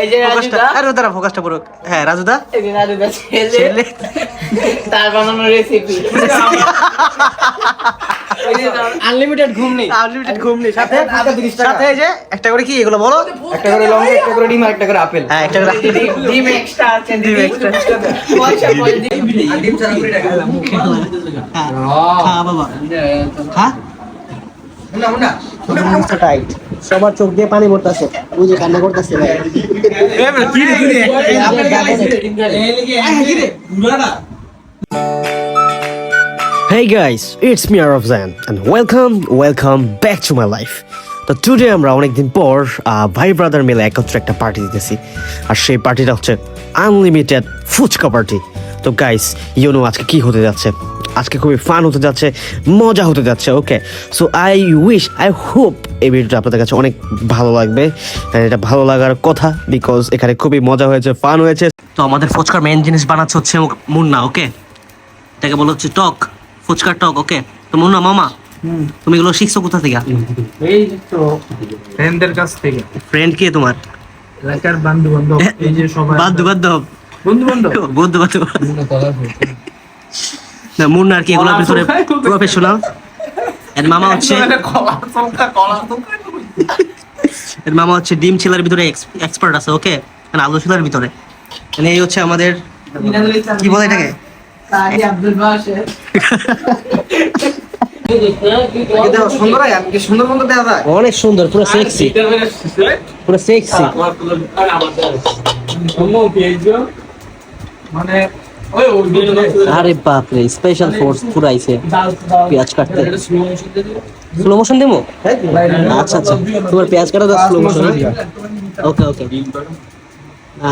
এই যে ফোকাসটা আরে দাঁড়া ফোকাসটা পুরো হ্যাঁ রাজুদা? এই যে রাজুদা ছেলে। ছেলে। তার বানানো রেসিপি আনলিমিটেড ঘুম নেই। আনলিমিটেড ঘুম নেই। সাথে হাতে 30 টাকা। সাথে এই যে একটা করে কি এগুলো বলো? একটা করে লঙ্কা একটা করে ডিম একটা করে আপেল। হ্যাঁ একটা করে ডিম এক্সট্রা আছে। ডিম extra। পয়সা পয়সা। ডিম ছাড়া কুড়ি টাকা। হ্যাঁ খা বাবা। খা মুন্না মুন্না মুখটা টাইট সবার চোখ দিয়ে পানি পড়তেছে। ওই যে কান্না করতেছে ভাই। Hey guys, it's me Arafzan and welcome, welcome back to my life. তো টুডে আমরা অনেকদিন পর আহ, ভাই ব্রাদার মিলে একত্রে একটা পার্টি দিতেছি। আর সেই পার্টিটা হচ্ছে আনলিমিটেড ফুচকা পার্টি তো গাইস ইউনো আজকে কি হতে যাচ্ছে? আজকে খুবই ফান হতে যাচ্ছে মজা হতে যাচ্ছে okay so I wish I hope এই ভিডিওটা আপনাদের কাছে অনেক ভালো লাগবে এটা ভালো লাগার কথা বিকজ এখানে খুবই মজা হয়েছে ফান হয়েছে। তো আমাদের ফুচকার মেন জিনিস বানাচ্ছে হচ্ছে মুন্না ওকে এটাকে বলা হচ্ছে টক ফুচকার টক ওকে তো মুন্না মামা তুমি এগুলো শিখছো কোথা থেকে? এই তো ফ্রেন্ডদের কাছ থেকে। ফ্রেন্ড কে তোমার? এলাকার বন্ধু বান্ধব এই যে সবাই বান্ধব বান্ধব বন্ধু বান্ধব বন্ধু বান্ধব মুন্না আর কি এগুলোর ভিতরে প্রফেশনাল এর মামা হচ্ছে কলা চমকা কলা এর মামা হচ্ছে ডিম ছেলার ভিতরে এক্সপার্ট আছে ওকে মানে আলু ছেলার ভিতরে মানে এই হচ্ছে আমাদের কি বলে এটাকে হয় অনেক সুন্দর পুরো সেক্সি পুরো সেক্সি মানে আরে বাপ রে স্পেশাল ফোর্স পুরো আইছে পেঁয়াজ কাটতে। স্লো মোশন দেবো আচ্ছা আচ্ছা। তোমার পেঁয়াজ কাটা দাও স্লো মোশন ওকে ওকে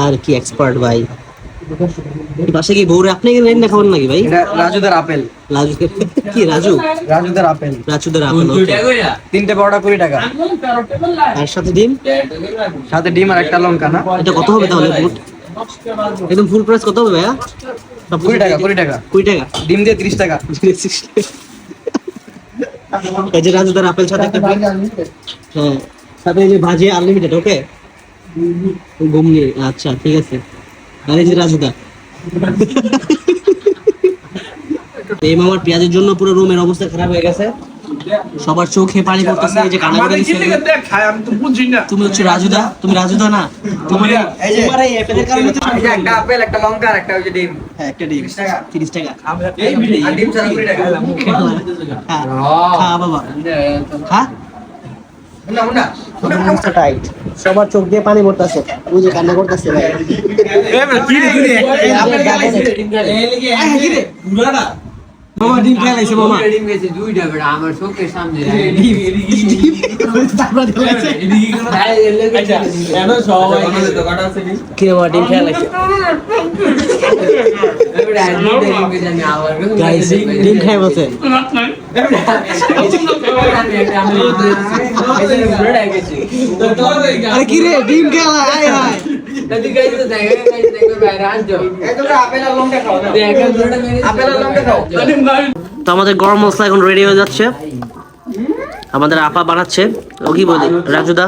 আর কি এক্সপার্ট ভাই। পাশে কি বউরে আপনি কি রান্না খাবেন নাকি ভাই? রাজুদের আপেল। রাজু কি রাজু? রাজুদের আপেল। রাজুদের আপেল তিনটে বড়টা কুড়ি টাকা। আর সাথে ডিম? সাথে ডিম আর একটা লঙ্কা না? এটা কত হবে তাহলে? ফুট একদম ফুল প্রাইস কত হবে ভাইয়া? কুড়ি টাকা কুড়ি টাকা। কুড়ি টাকা? ডিম দিয়ে ত্রিশ টাকা। এই যে রাজুদার আপেল সাথে একটা হ্যাঁ সাথে এই যে ভাজি আনলিমিটেড ওকে ঘুমনি আচ্ছা ঠিক আছে। আর এই যে রাজুদা। এই মামার পেঁয়াজের জন্য পুরো রুমের অবস্থা খারাপ হয়ে গেছে। সবার চোখে পানি পড়তেছে এই যে কান্না করে দিচ্ছে দেখায় আমি তো বুঝি না তুমি হচ্ছে রাজুদা তুমি রাজুদা না তোমার এই- এই যে- তোমার এই অ্যাপেলের কারণে তো একটা আপেল একটা লঙ্কা আর একটা ওই যে ডিম হ্যাঁ একটা ডিম 30 টাকা। 30 টাকা আর ডিম ছাড়া কুড়ি টাকা হ্যাঁ খা বাবা টাইট সবার চোখ দিয়ে পানি পড়তেছে ওই যে কান্না করতেছে ভাই মামা ডিম খেয়ে লাইছে মামা তারপর খেলাইছে কি রে মামা ডিম খেয়ে লাইছে? গাইস ডিম খেয়ে বসে আরে কি রে ডিম খেলা আয় হায় এই তোমরা আপেল আর লঙ্কা খাও না আপেল আর লঙ্কা খাও আমাদের গরম মশলা এখন রেডি হয়ে যাচ্ছে। আমাদের আপা বানাচ্ছে। ও কি বলি? রাজুদা?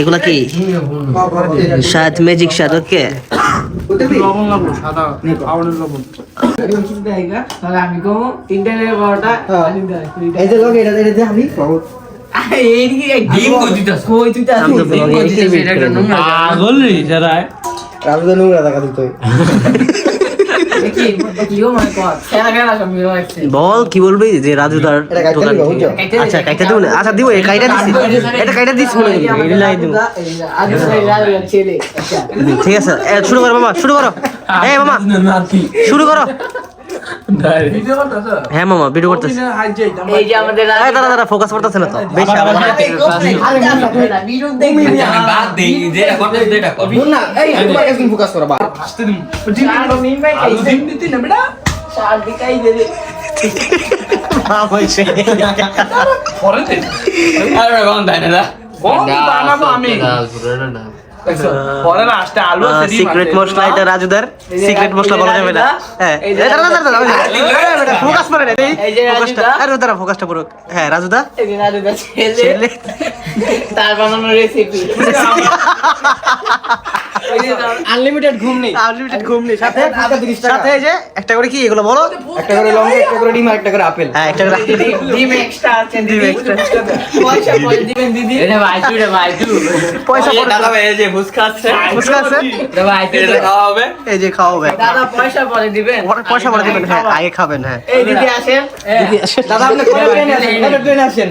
এগুলা কি? স্বাদ ম্যাজিক ওকে আমি বল কি বলবি যে থেকে। বুঝছ? আচ্ছা কাইটা দিব না? আচ্ছা দিব কাইটা দিছি এটা কাইটা দিছি করি এটা লাই দিব। ছেলে ঠিক আছে শুরু করো মামা শুরু করো। এই মামা শুরু করো। হ্যাঁ মামা ভিডিও করতেছি। এই যে আমাদের দাদা দাদা ফোকাস করতেছে না তো বেশি ফোকাস করো। আমি সিক্রেট মশলা এটা রাজুদার। সিক্রেট মশলা বলা যাবে না। হ্যাঁ। ফোকাস করে ফোকাসটা আরে দাঁড়া ফোকাসটা পুরো হ্যাঁ রাজুদা। তার বানানো রেসিপি আনলিমিটেড ঘুম নেই। আনলিমিটেড ঘুম নেই সাথে। সাথে এই যে একটা করে কি এগুলো বলো? একটা করে লঙ্কা একটা করে ডিম আর একটা করে আপেল। হ্যাঁ একটা করে ডিম এক্সট্রা আছে ডিম দিদি extra। পয়সা পয়সা দিবেন দিদি। এটা ভাইটু রে ভাইটু পয়সা পরে দাদা ভাই এই যে ফুচকা আছে। বুঝতে আছে? এটা ভাইটু এটা খাওয়া হবে? এই যে খাওয়াবে দাদা পয়সা পরে দিবেন। পয়সা পরে দিবেন হ্যাঁ আগে খাবেন হ্যাঁ। এই দিদি আসেন। দাদা আপনি কোন ট্রেনে আসেন? কোন ট্রেনে আসেন?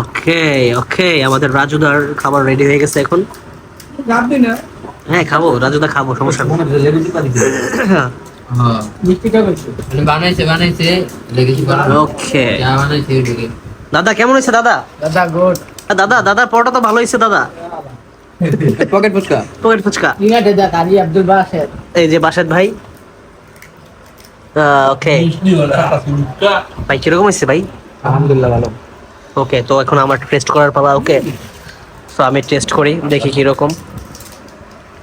ওকে ওকে আমাদের রাজুদার খাবার রেডি হয়ে গেছে এখন। রাখবি না? হ্যাঁ খাব রাজুদা খাব সমস্যা নেই। বানাইছে বানাইছে ওকে চা বানাইছে ওইদিকে দাদা কেমন হয়েছে দাদা? দাদা গুড দাদা দাদার পরোটা তো ভালো হয়েছে দাদা। পকেট ফুচকা? পকেট ফুচকা। আব্দুল বাসের এই যে বাসাদ ভাই। ওকে ভাই কীরকম হয়েছে ভাই? আলহামদুলিল্লাহ ভালো। ওকে তো এখন আমার টেস্ট করার পালা ওকে তো আমি টেস্ট করি দেখি কীরকম।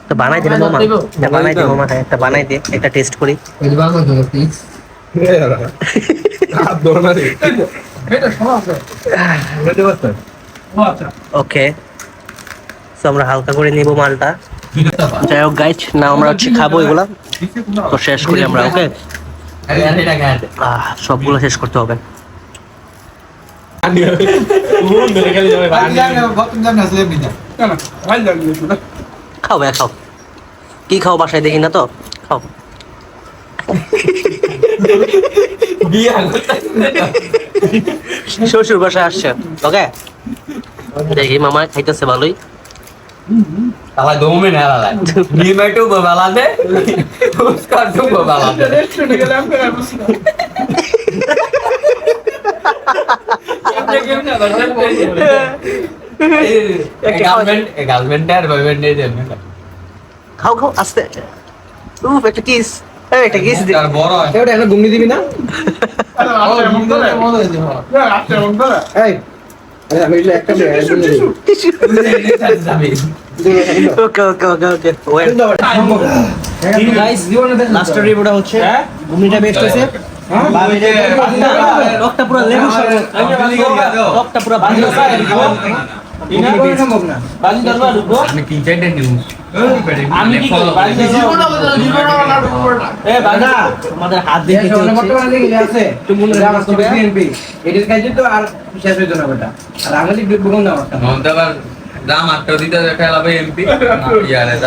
তো বানাই দিলে মামা। একটা বানাই দে মামা হ্যাঁ একটা বানাই দে একটা টেস্ট করি। বাংলা তো এটা আচ্ছা। ওকে তো আমরা হালকা করে নিব মালটা। যাই হোক গাইজ না আমরা হচ্ছে খাব এগুলা। তো শেষ করি আমরা ওকে এটা সবগুলো শেষ করতে হবে। শুনে। খাও ভাই খাও। কি খাও বাসায় দেখি না তো? খাও। শ্বশুর বাসায় আসছে ওকে? দেখি মামা খাইতেছে ভালোই। দমে না নিমেটু রেস্টুরেন্টে আর বুঝি না গার্লফ্রেন্ড আর বয়ফ্রেন্ড এর দেন খাও খাও আস্তে। উফ একটা কিস একটা কিস দে আর বড় এটা একটা ঘুমনি দিবি না? আরে আচ্ছা এই আমি একটা ওকে ওকে ওকে ওকে ওয়েল গাইস জীবনে দেখ লাস্টের হচ্ছে। ঘুমনিটা বেস্ট আছে পুরো লেবু পুরো আমি তিন চারটে আমি কি আমাদের হাত দেখি আছে? মনে তো এটার আর শেষ হইতো না বেটা আর না দাম আটটা দিতে এমপি।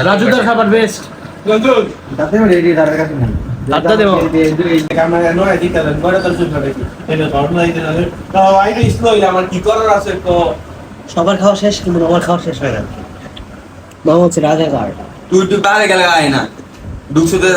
রাজুদার খাবার বেস্ট রাজু তাতে রেডি তার কাছে নাই। আড্ডা দেবো। সবার খাওয়া শেষ কিন্তু আমার খাওয়া শেষ হয় না। মামা হচ্ছে রাজাকার। তুই তুই পারে গেলে আয় না। দুশোতে